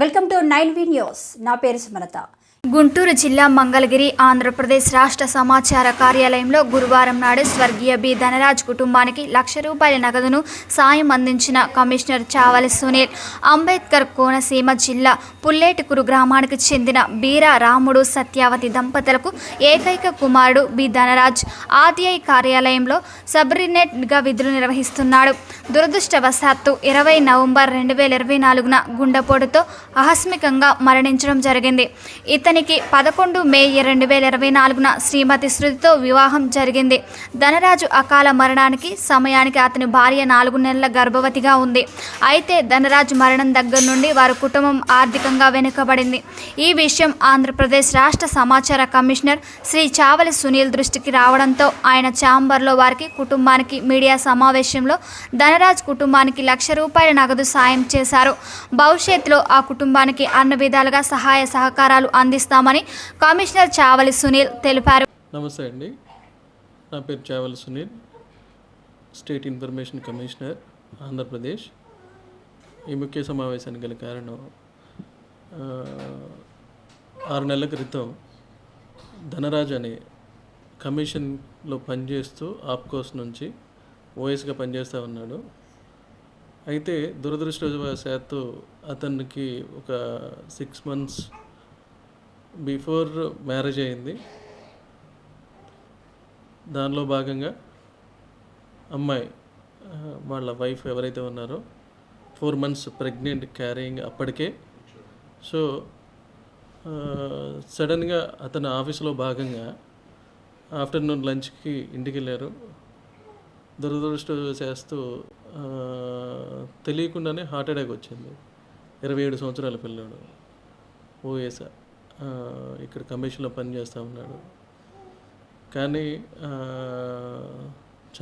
Welcome to nine V news. నా పేరు సుమలత. గుంటూరు జిల్లా మంగళగిరి ఆంధ్రప్రదేశ్ రాష్ట్ర సమాచార కార్యాలయంలో గురువారం నాడు స్వర్గీయ బి. ధనరాజ్ కుటుంబానికి లక్ష రూపాయల నగదును సాయం అందించిన కమిషనర్ చావలి సునీల్. అంబేద్కర్ కోనసీమ జిల్లా పుల్లేటికురు గ్రామానికి చెందిన బీరా రాముడు సత్యావతి దంపతులకు ఏకైక కుమారుడు బి. ధనరాజ్ ఆర్టీఐ కార్యాలయంలో సబ్రినేట్గా విధులు నిర్వహిస్తున్నాడు. దురదృష్టవశాత్తు ఇరవై నవంబర్ రెండు వేల ఇరవై నాలుగున గుండెపోటుతో ఆకస్మికంగా మరణించడం జరిగింది. ఇతనికి పదకొండు మే రెండు వేల ఇరవై నాలుగున శ్రీమతి శృతితో వివాహం జరిగింది. ధనరాజు అకాల మరణానికి సమయానికి అతని భార్య నాలుగు నెలల గర్భవతిగా ఉంది. అయితే ధనరాజు మరణం దగ్గర నుండి వారి కుటుంబం ఆర్థికంగా వెనుకబడింది. ఈ విషయం ఆంధ్రప్రదేశ్ రాష్ట్ర సమాచార కమిషనర్ శ్రీ చావలి సునీల్ దృష్టికి రావడంతో ఆయన ఛాంబర్లో వారికి కుటుంబానికి మీడియా సమావేశంలో ధనరాజ్ కుటుంబానికి లక్ష రూపాయల నగదు సాయం చేశారు. భవిష్యత్తులో ఆ కుటుంబానికి అన్ని విధాలుగా సహాయ సహకారాలు అందిస్తామని కమిషనర్ చావలి సునీల్ తెలిపారు. నమస్తే అండి. నా పేరు Chavali Sunil state information commissioner Andhra Pradesh. ఈ ముఖ్య సమావేశానికి గల కారణం ఆరు నెలల క్రితం ధనరాజ్ అనే కమిషన్లో పనిచేస్తూ ఆప్కోస్ నుంచి ఓఎస్గా పనిచేస్తూ ఉన్నాడు. అయితే దురదృష్టవశాత్తు అతనికి ఒక సిక్స్ మంత్స్ బిఫోర్ మ్యారేజ్ అయింది. దానిలో భాగంగా అమ్మాయి వాళ్ళ వైఫ్ ఎవరైతే ఉన్నారో ఫోర్ మంత్స్ ప్రెగ్నెంట్ క్యారింగ్ అప్పటికే. సో సడన్గా అతను ఆఫీస్లో భాగంగా ఆఫ్టర్నూన్ లంచ్కి ఇంటికి వెళ్ళారు దురదృష్ట చేస్తూ తెలియకుండానే హార్ట్ అటాక్ వచ్చింది. ఇరవై ఏడు సంవత్సరాల పిల్లాడు. ఓఎస్ ఇక్కడ కమిషన్లో పనిచేస్తూ ఉన్నాడు. కానీ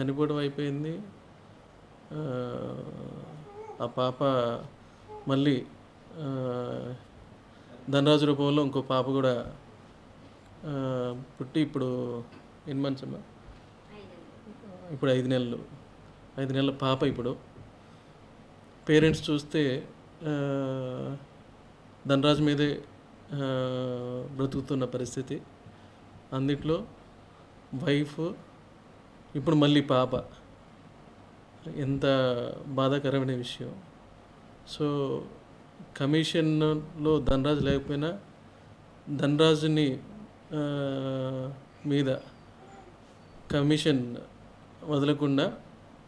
చనిపోవడం అయిపోయింది. ఆ, పాప మళ్ళీ ధనరాజు రూపంలో ఇంకో పాప కూడా పుట్టి ఇప్పుడు ఎన్ని మంత్స్ అమ్మా? ఇప్పుడు ఐదు నెలలు ఐదు నెలల పాప ఇప్పుడు. పేరెంట్స్ చూస్తే ధనరాజు మీదే బ్రతుకుతున్న పరిస్థితి. అందుట్లో వైఫ్ ఇప్పుడు మళ్ళీ పాప. ఎంత బాధాకరమైన విషయం. సో కమిషన్లో ధనరాజు లేకపోయినా ధనరాజుని మీద కమిషన్ వదలకుండా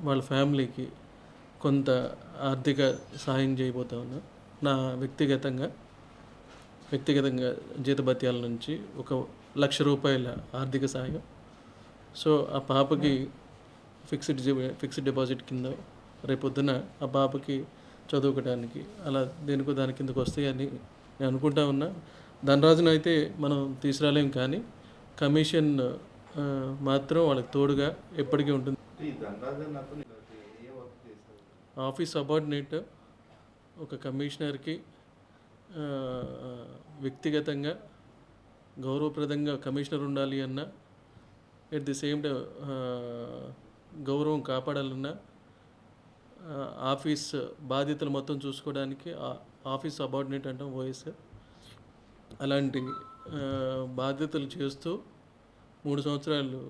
వాళ్ళ ఫ్యామిలీకి కొంత ఆర్థిక సహాయం చేయబోతా ఉన్నా. నా వ్యక్తిగతంగా వ్యక్తిగతంగా జీతభత్యాల నుంచి ఒక లక్ష రూపాయల ఆర్థిక సహాయం. సో ఆ పాపకి ఫిక్స్డ్ ఫిక్స్డ్ డిపాజిట్ కింద రేపొద్దున ఆ పాపకి చదువుకోవడానికి అలా దేనికో దాని కిందకు వస్తాయని నేను అనుకుంటా ఉన్నా. ధనరాజును అయితే మనం తీసుకురాలేం కానీ కమిషన్ మాత్రం వాళ్ళకి తోడుగా ఎప్పటికీ ఉంటుంది. ఆఫీస్ సబార్డినేట్ ఒక కమిషనర్కి వ్యక్తిగతంగా గౌరవప్రదంగా కమిషనర్ ఉండాలి అన్న ఎట్ ది సేమ్ టైం గౌరవం కాపాడాలన్నా ఆఫీస్ బాధ్యతలు మొత్తం చూసుకోవడానికి ఆఫీస్ సబార్డినేట్ అంటాం ఓఎస్ అలాంటి బాధ్యతలు చేస్తూ మూడు సంవత్సరాలు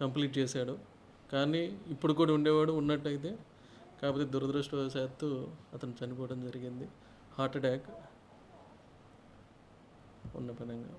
కంప్లీట్ చేశాడు. కానీ ఇప్పుడు కూడా ఉండేవాడు ఉన్నట్టయితే కాకపోతే దురదృష్టవశాత్తు అతను చనిపోవడం జరిగింది. హార్ట్ అటాక్ ఉన్న పనంగా.